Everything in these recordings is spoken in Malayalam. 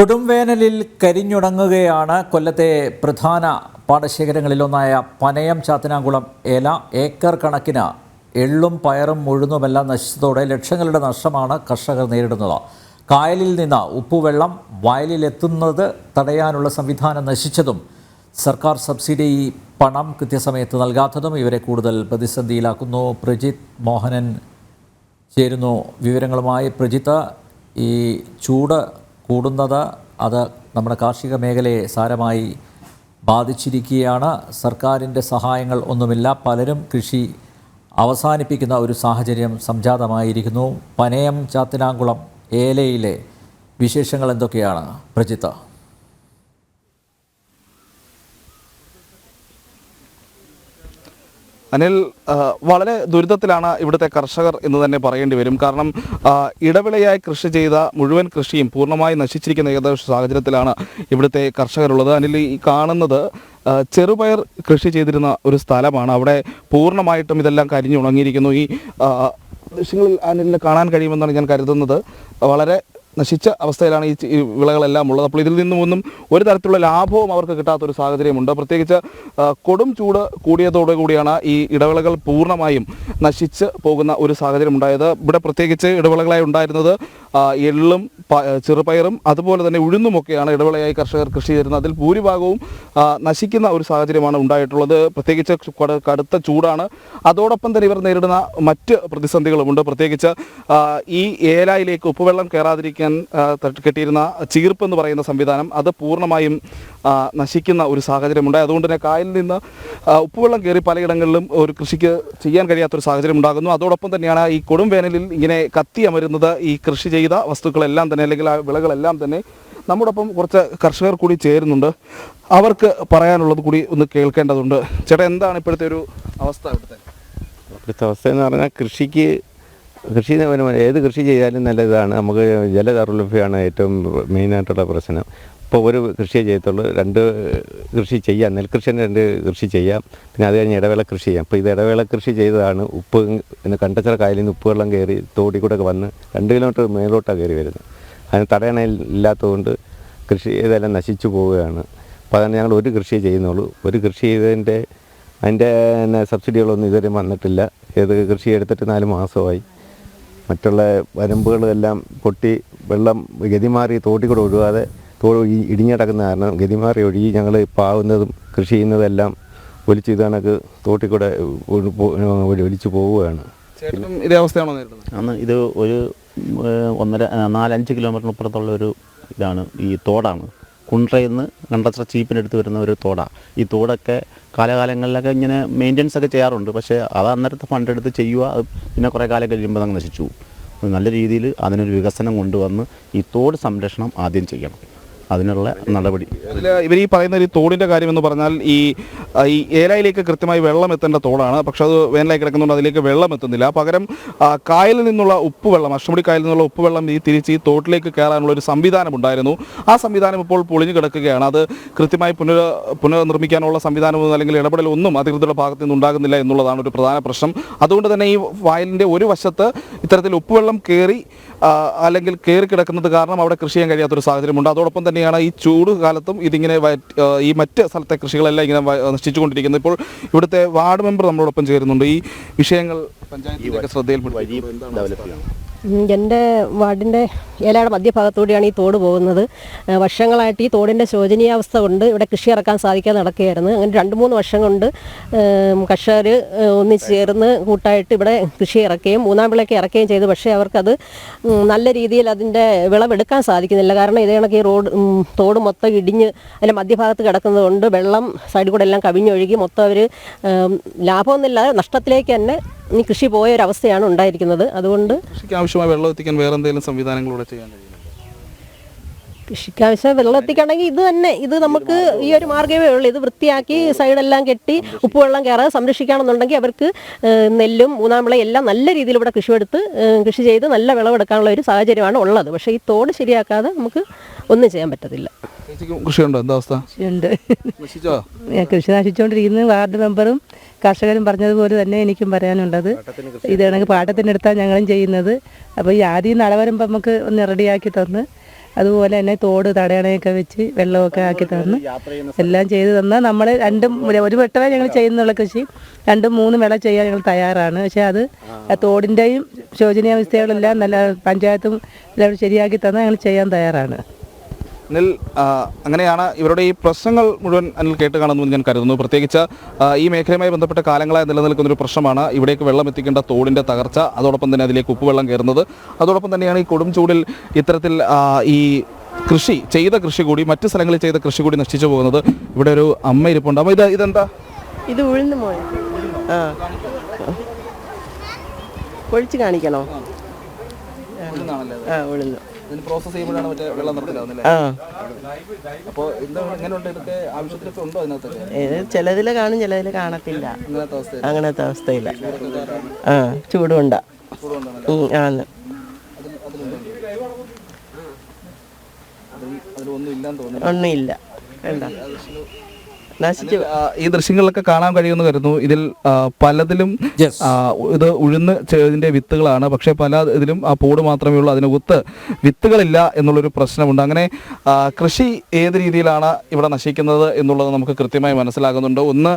കൊടുംവേനലിൽ കരിഞ്ഞുണങ്ങുകയാണ് കൊല്ലത്തെ പ്രധാന പാടശേഖരങ്ങളിലൊന്നായ പനയം ചാത്തനാകുളം. ഏല ഏക്കർ കണക്കിന് എള്ളും പയറും ഉഴുന്നുമെല്ലാം നശിച്ചതോടെ ലക്ഷങ്ങളുടെ നഷ്ടമാണ് കർഷകർ നേരിടുന്നത്. കായലിൽ നിന്ന് ഉപ്പുവെള്ളം വയലിലെത്തുന്നത് തടയാനുള്ള സംവിധാനം നശിച്ചതും സർക്കാർ സബ്സിഡി പണം കൃത്യസമയത്ത് നൽകാത്തതും ഇവരെ കൂടുതൽ പ്രതിസന്ധിയിലാക്കുന്നു. പ്രജിത് മോഹനൻ ചേരുന്നു വിവരങ്ങളുമായി. പ്രജിത്ത് ഈ ചൂട് കൂടുന്നത് അത് നമ്മുടെ കാർഷിക മേഖലയെ സാരമായി ബാധിച്ചിരിക്കുകയാണ്. സർക്കാരിന്റെ സഹായങ്ങൾ ഒന്നുമില്ല. പലരും കൃഷി അവസാനിപ്പിക്കുന്ന ഒരു സാഹചര്യം സംജാതമായിരിക്കുന്നു. പനയം ചാത്തിനാങ്കുളം ഏലയിലെ വിശേഷങ്ങൾ എന്തൊക്കെയാണ്? പ്രജിത്ത്. അനിൽ വളരെ ദുരിതത്തിലാണ് ഇവിടുത്തെ കർഷകർ എന്ന് തന്നെ പറയേണ്ടി വരും. കാരണം ഇടവിളയായി കൃഷി ചെയ്ത മുഴുവൻ കൃഷിയും പൂർണമായി നശിച്ചിരിക്കുന്ന ഏകദേശ സാഹചര്യത്തിലാണ് ഇവിടുത്തെ കർഷകരുള്ളത്. അനിൽ ഈ കാണുന്നത് ചെറുപയർ കൃഷി ചെയ്തിരുന്ന ഒരു സ്ഥലമാണ്. അവിടെ പൂർണമായിട്ടും ഇതെല്ലാം കരിഞ്ഞുണങ്ങിയിരിക്കുന്നു. ഈ ദൃശ്യങ്ങളിൽ അനിലിന് കാണാൻ കഴിയുമെന്നാണ് ഞാൻ കരുതുന്നത്. വളരെ നശിച്ച അവസ്ഥയിലാണ് ഈ വിളകളെല്ലാം ഉള്ളത്. അപ്പോൾ ഇതിൽ നിന്നും ഒന്നും ഒരു തരത്തിലുള്ള ലാഭവും അവർക്ക് കിട്ടാത്തൊരു സാഹചര്യമുണ്ട്. പ്രത്യേകിച്ച് കൊടും ചൂട് കൂടിയതോടു കൂടിയാണ് ഈ ഇടവിളകൾ പൂർണമായും നശിച്ച് പോകുന്ന ഒരു സാഹചര്യം ഉണ്ടായത് ഇവിടെ പ്രത്യേകിച്ച് ഇടവിളകളായി ഉണ്ടായിരുന്നത് എള്ളും ചെറുപയറും അതുപോലെ തന്നെ ഉഴുന്നുമൊക്കെയാണ് ഇടവിളയായി കർഷകർ കൃഷി ചെയ്തിരുന്നത്. അതിൽ ഭൂരിഭാഗവും നശിക്കുന്ന ഒരു സാഹചര്യമാണ് ഉണ്ടായിട്ടുള്ളത്. പ്രത്യേകിച്ച് കടുത്ത ചൂടാണ്. അതോടൊപ്പം തന്നെ ഇവർ നേരിടുന്ന മറ്റ് പ്രതിസന്ധികളുമുണ്ട്. പ്രത്യേകിച്ച് ഈ ഏലായിലേക്ക് ഉപ്പുവെള്ളം കയറാതിരിക്കാൻ ആ, തട്ടി കെട്ടിയിരുന്ന ചീർപ്പ് എന്ന് പറയുന്ന സംവിധാനം അത് പൂർണമായും നശിക്കുന്ന ഒരു സാഹചര്യമുണ്ടായി. അതുകൊണ്ട് തന്നെ കായലിൽ നിന്ന് ഉപ്പുവെള്ളം കയറി പലയിടങ്ങളിലും ഒരു കൃഷിക്ക് ചെയ്യാൻ കഴിയാത്തൊരു സാഹചര്യം ഉണ്ടാകുന്നു അതോടൊപ്പം തന്നെയാണ് ഈ കൊടും വേനലിൽ ഇങ്ങനെ കത്തി അമരുന്നത് ഈ കൃഷി ചെയ്ത വസ്തുക്കളെല്ലാം തന്നെ അല്ലെങ്കിൽ ആ വിളകളെല്ലാം തന്നെ നമ്മോടൊപ്പം കുറച്ച് കർഷകർ കൂടി ചേരുന്നുണ്ട്. അവർക്ക് പറയാനുള്ളത് കൂടി ഒന്ന് കേൾക്കേണ്ടതുണ്ട്. ചേട്ടാ എന്താണ് ഇപ്പോഴത്തെ ഒരു അവസ്ഥ ഇവിടുത്തെ ഇവിടുത്തെ അവസ്ഥ എന്ന് പറഞ്ഞാൽ കൃഷിക്ക് കൃഷി ഏത് കൃഷി ചെയ്താലും നല്ല ഇതാണ് നമുക്ക് ജലദൗർലഭ്യമാണ് ഏറ്റവും മെയിനായിട്ടുള്ള പ്രശ്നം. ഇപ്പോൾ ഒരു കൃഷിയെ ചെയ്യത്തുള്ളൂ. രണ്ട് കൃഷി ചെയ്യാം. നെൽകൃഷി രണ്ട് കൃഷി ചെയ്യാം. പിന്നെ അത് കഴിഞ്ഞ് ഇടവേള കൃഷി ചെയ്യാം. അപ്പോൾ ഇത് ഇടവേള കൃഷി ചെയ്തതാണ് ഉപ്പ് പിന്നെ കണ്ടച്ചിറ കായലിൽ നിന്ന് ഉപ്പ് വെള്ളം കയറി തോടി കൂടെ വന്ന് രണ്ട് കിലോമീറ്റർ മേലോട്ടാണ് കയറി വരുന്നത്. അതിന് തടയണ ഇല്ലാത്തതുകൊണ്ട് കൃഷി ഇതെല്ലാം നശിച്ചു പോവുകയാണ്. അപ്പോൾ അതാണ് ഞങ്ങൾ ഒരു കൃഷി ചെയ്യുന്നുള്ളൂ. ഒരു കൃഷി ചെയ്തതിന്റെ അതിന്റെ സബ്സിഡികളൊന്നും ഇതുവരെ വന്നിട്ടില്ല. ഏത് കൃഷി എടുത്തിട്ട് നാല് മാസമായി. മറ്റുള്ള വരമ്പുകളെല്ലാം പൊട്ടി വെള്ളം ഗതിമാറി തോട്ടിൽ കൂടെ ഒഴുകാതെ തോട് ഇ- ഇടിഞ്ഞിടക്കുന്ന കാരണം ഗതിമാറി ഒഴുകി ഞങ്ങൾ പാവുന്നതും കൃഷി ചെയ്യുന്നതെല്ലാം ഒലിച്ച് ഇത് കണക്ക് തോട്ടിൽ കൂടെ ഒലിച്ചു പോവുകയാണ്. ഇതേ അവസ്ഥയാണോ അന്ന് ഇത് ഒരു ഒന്നര നാലഞ്ച് കിലോമീറ്ററിനപ്പുറത്തുള്ള ഒരു ഇതാണ് ഈ തോടാണ്. കുണ്ട്രയിൽ കണ്ടത്ര ചീപ്പിനെടുത്ത് വരുന്ന ഒരു തോടാണ് ഈ തോടൊക്കെ കാലകാലങ്ങളിലൊക്കെ ഇങ്ങനെ മെയിന്റെനൻസ് ഒക്കെ ചെയ്യാറുണ്ട്. പക്ഷേ അത് അന്നേരത്തെ ഫണ്ട് എടുത്ത് ചെയ്യുക അത് പിന്നെ കുറേ കാലം കഴിയുമ്പോൾ അങ്ങ് നശിച്ചു നല്ല രീതിയിൽ അതിനൊരു വികസനം കൊണ്ടുവന്ന് ഈ തോട് സംരക്ഷണം ആദ്യം ചെയ്യണം. അതിനുള്ള നടപടി. ഇവർ ഈ പറയുന്ന ഒരു തോടിന്റെ കാര്യം എന്ന് പറഞ്ഞാൽ ഈ ഈ ഏലയിലേക്ക് കൃത്യമായി വെള്ളം എത്തേണ്ട തോടാണ്. പക്ഷെ അത് വേനലായി കിടക്കുന്നതുകൊണ്ട് അതിലേക്ക് വെള്ളം എത്തുന്നില്ല. പകരം കായലിൽ നിന്നുള്ള ഉപ്പുവെള്ളം അഷ്ടമുടി കായലിൽ നിന്നുള്ള ഉപ്പുവെള്ളം ഈ തിരിച്ച് ഈ തോട്ടിലേക്ക് കയറാനുള്ള ഒരു സംവിധാനം ഉണ്ടായിരുന്നു ആ സംവിധാനം ഇപ്പോൾ പൊളിഞ്ഞു കിടക്കുകയാണ്. അത് കൃത്യമായി പുനർ പുനർനിർമ്മിക്കാനുള്ള സംവിധാനമൊന്നും അല്ലെങ്കിൽ ഇടപെടൽ ഒന്നും അധികൃതരുടെ ഭാഗത്തു നിന്ന് ഉണ്ടാകുന്നില്ല എന്നുള്ളതാണ് ഒരു പ്രധാന പ്രശ്നം. അതുകൊണ്ട് തന്നെ ഈ വയലിന്റെ ഒരു വശത്ത് ഇത്തരത്തിൽ ഉപ്പുവെള്ളം കയറി അല്ലെങ്കിൽ കയറി കിടക്കുന്നത് കാരണം അവിടെ കൃഷി ചെയ്യാൻ കഴിയാത്തൊരു സാഹചര്യമുണ്ട്. അതോടൊപ്പം തന്നെയാണ് ഈ ചൂട് കാലത്തും ഇതിങ്ങനെ ഈ മറ്റ് സ്ഥലത്തെ കൃഷികളെല്ലാം ഇങ്ങനെ നശിച്ചുകൊണ്ടിരിക്കുന്നത് ഇപ്പോൾ ഇവിടുത്തെ വാർഡ് മെമ്പർ നമ്മളോടൊപ്പം ചേരുന്നുണ്ട്. ഈ വിഷയങ്ങൾ പഞ്ചായത്തിലേക്ക് ശ്രദ്ധയിൽപ്പെടുത്തി ഡെവലപ്പ് ചെയ്യണം. എന്റെ വാർഡിന്റെ ഏലയുടെ മധ്യഭാഗത്തൂടെയാണ് ഈ തോട് പോകുന്നത്. വർഷങ്ങളായിട്ട് ഈ തോടിന്റെ ശോചനീയാവസ്ഥ കൊണ്ട് ഇവിടെ കൃഷി ഇറക്കാൻ സാധിക്കാതെ നടക്കുകയായിരുന്നു. അങ്ങനെ രണ്ട് മൂന്ന് വർഷം കൊണ്ട് കർഷകർ ഒന്നിച്ച് ചേർന്ന് കൂട്ടായിട്ട് ഇവിടെ കൃഷി ഇറക്കുകയും മൂന്നാം വിളയ്ക്ക് ഇറക്കുകയും ചെയ്തു. പക്ഷേ അവർക്കത് നല്ല രീതിയിൽ അതിന്റെ വിളവെടുക്കാൻ സാധിക്കുന്നില്ല. കാരണം ഇതേ കണക്ക് ഈ റോഡ് തോട് മൊത്തം ഇടിഞ്ഞ് അതിന്റെ മധ്യഭാഗത്ത് കിടക്കുന്നതുകൊണ്ട് വെള്ളം സൈഡിൽ കൂടെ എല്ലാം കവിഞ്ഞൊഴുകി മൊത്തം അവർ ലാഭമൊന്നുമില്ലാതെ നഷ്ടത്തിലേക്ക് തന്നെ ഈ കൃഷി പോയ ഒരു അവസ്ഥയാണ് ഉണ്ടായിരിക്കുന്നത് അതുകൊണ്ട് ആവശ്യമായ വെള്ളം എത്തിക്കാൻ വേറെ എന്തെങ്കിലും സംവിധാനങ്ങളൂടെ ചെയ്യാൻ കഴിയും കൃഷിക്കാവശ്യം വെള്ളം എത്തിക്കണമെങ്കിൽ ഇത് തന്നെ ഇത് നമുക്ക് ഈ ഒരു മാർഗമേ ഉള്ളൂ. ഇത് വൃത്തിയാക്കി സൈഡെല്ലാം കെട്ടി ഉപ്പുവെള്ളം കയറാതെ സംരക്ഷിക്കുകയാണെന്നുണ്ടെങ്കിൽ അവർക്ക് നെല്ലും മൂന്നാമ്പിളയും എല്ലാം നല്ല രീതിയിൽ ഇവിടെ കൃഷിയെടുത്ത് കൃഷി ചെയ്ത് നല്ല വിളവെടുക്കാനുള്ള ഒരു സാഹചര്യമാണ് ഉള്ളത്. പക്ഷേ ഈ തോട് ശരിയാക്കാതെ നമുക്ക് ഒന്നും ചെയ്യാൻ പറ്റത്തില്ല. കൃഷിയുണ്ടോ? എന്താ അവസ്ഥ? കൃഷി നശിച്ചോണ്ടിരിക്കുന്നു വാർഡ് മെമ്പറും കർഷകരും പറഞ്ഞതുപോലെ തന്നെ എനിക്കും പറയാനുള്ളത് ഇതാണെങ്കിൽ പാട്ടത്തിനെടുത്താണ് ഞങ്ങളും ചെയ്യുന്നത്. അപ്പോൾ ഈ ആദ്യം നട വരുമ്പോൾ നമുക്ക് ഒന്ന് റെഡിയാക്കി തന്ന് അതുപോലെ തന്നെ തോട് തടയണയൊക്കെ വെച്ച് വെള്ളമൊക്കെ ആക്കി തന്ന്. എല്ലാം ചെയ്തു തന്നാൽ നമ്മൾ രണ്ടും ഒരു വട്ടമേ ഞങ്ങൾ ചെയ്യുന്നുള്ള കൃഷി. രണ്ടും മൂന്ന് വിള ചെയ്യാൻ ഞങ്ങൾ തയ്യാറാണ്. പക്ഷേ അത് തോടിന്റെയും ശോചനീയാവസ്ഥകളെല്ലാം നല്ല പഞ്ചായത്തും ശരിയാക്കി തന്നാൽ ഞങ്ങൾ ചെയ്യാൻ തയ്യാറാണ്. അനിൽ അങ്ങനെയാണ് ഇവരുടെ ഈ പ്രശ്നങ്ങൾ മുഴുവൻ അനിൽ കേട്ട് കാണുന്നു ഞാൻ കരുതുന്നു. പ്രത്യേകിച്ച് ഈ മേഖലയുമായി ബന്ധപ്പെട്ട കാലങ്ങളായി നിലനിൽക്കുന്ന ഒരു പ്രശ്നമാണ് ഇവിടേക്ക് വെള്ളം എത്തിക്കേണ്ട തോടിന്റെ തകർച്ച അതോടൊപ്പം തന്നെ അതിലേക്ക് ഉപ്പുവെള്ളം കയറുന്നത്. അതോടൊപ്പം തന്നെയാണ് ഈ കൊടും ചൂടിൽ ഇത്തരത്തിൽ ഈ കൃഷി ചെയ്ത കൃഷി കൂടി മറ്റ് സ്ഥലങ്ങളിൽ ചെയ്ത കൃഷി കൂടി നശിച്ചു പോകുന്നത് ഇവിടെ ഒരു അമ്മ ഇരിപ്പുണ്ട്. അമ്മ ഇത് ഇതെന്താ? ഇത് ഉഴുന്ന് മോനെ ആ. പൊളിച്ച് കാണിക്കണോ? ആ ഉഴുന്ന്. പ്രോസസ് ചെയ്യുമ്പോഴാണ് മറ്റേ വെള്ളം നിർത്തലാവുന്നില്ലേ ആ. അപ്പോൾ എങ്ങനെയുണ്ട് ഇതൊക്കെ ആവശ്യത്തിലൊക്കെ ഉണ്ടോ അതിനകത്തൊക്കെ ഇത് ചിലതിൽ കാണും ചിലതിൽ കാണത്തില്ല. അങ്ങനത്തെ അവസ്ഥ അങ്ങനത്തെ അവസ്ഥയില്ല ആ ചൂടുണ്ട ഒന്നുമില്ല. വേണ്ട. നശിച്ചു. ഈ ദൃശ്യങ്ങളിലൊക്കെ കാണാൻ കഴിയുമെന്ന് കരുതുന്നു. ഇതിൽ പലതിലും Yes. ഇത് ഉഴുന്ന് ഇതിന്റെ വിത്തുകളാണ്. പക്ഷേ പല ഇതിലും ആ പൂട് മാത്രമേ ഉള്ളൂ. അതിന് ഒത്ത് വിത്തുകളില്ല എന്നുള്ളൊരു പ്രശ്നമുണ്ട്. അങ്ങനെ കൃഷി ഏത് രീതിയിലാണ് ഇവിടെ നശിക്കുന്നത് എന്നുള്ളത് നമുക്ക് കൃത്യമായി മനസ്സിലാകുന്നുണ്ട്. ഒന്ന്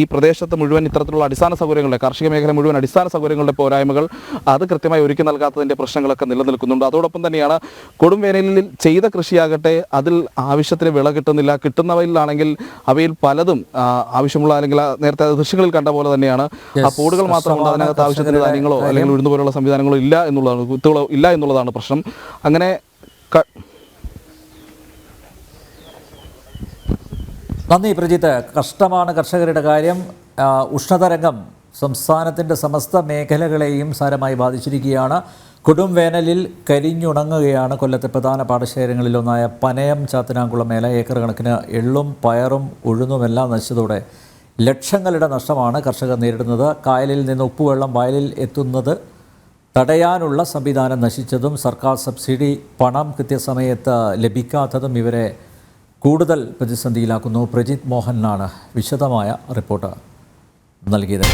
ഈ പ്രദേശത്ത് മുഴുവൻ ഇത്തരത്തിലുള്ള അടിസ്ഥാന സൗകര്യങ്ങളുടെ കാർഷിക മേഖല മുഴുവൻ അടിസ്ഥാന സൗകര്യങ്ങളുടെ പോരായ്മകൾ അത് കൃത്യമായി ഒരുക്കി നൽകാത്തതിന്റെ പ്രശ്നങ്ങളൊക്കെ നിലനിൽക്കുന്നുണ്ട്. അതോടൊപ്പം തന്നെയാണ് കൊടുംവേനലിൽ ചെയ്ത കൃഷിയാകട്ടെ അതിൽ ആവശ്യത്തിന് വിള കിട്ടുന്നില്ല. കിട്ടുന്നവയിലാണെങ്കിൽ അവയിൽ പലതും ആവശ്യമുള്ള അല്ലെങ്കിൽ നേരത്തെ ദൃശ്യങ്ങളിൽ കണ്ട പോലെ തന്നെയാണ്. ആ പോഡുകൾ പൂടുകൾ മാത്രമുണ്ട് അതിനകത്ത് ആവശ്യത്തിന് ധാന്യങ്ങളോ അല്ലെങ്കിൽ ഉഴുന്ന് പോലുള്ള സംവിധാനങ്ങളോ ഇല്ല എന്നുള്ളതാണ് കുത്തുകളോ ഇല്ല എന്നുള്ളതാണ് പ്രശ്നം. അങ്ങനെ നന്ദി പ്രജിത്ത്. കഷ്ടമാണ് കർഷകരുടെ കാര്യം. ഉഷ്ണതരംഗം സംസ്ഥാനത്തിന്റെ സമസ്ത മേഖലകളെയും സാരമായി ബാധിച്ചിരിക്കുകയാണ്. കൊടും വേനലിൽ കരിഞ്ഞുണങ്ങുകയാണ് കൊല്ലത്തെ പ്രധാന പാടശേഖരങ്ങളിലൊന്നായ പനയം ചാത്തനാംകുളം മേല ഏക്കർ കണക്കിന് എള്ളും പയറും ഉഴുന്നുമെല്ലാം നശിച്ചതോടെ ലക്ഷങ്ങളുടെ നഷ്ടമാണ് കർഷകർ നേരിടുന്നത്. കായലിൽ നിന്ന് ഉപ്പുവെള്ളം വയലിൽ എത്തുന്നത് തടയാനുള്ള സംവിധാനം നശിച്ചതും സർക്കാർ സബ്സിഡി പണം കൃത്യസമയത്ത് ലഭിക്കാത്തതും ഇവരെ കൂടുതൽ പ്രതിസന്ധിയിലാക്കുന്നു. പ്രജിത് മോഹനാണ് വിശദമായ റിപ്പോർട്ട് നൽകിയത്.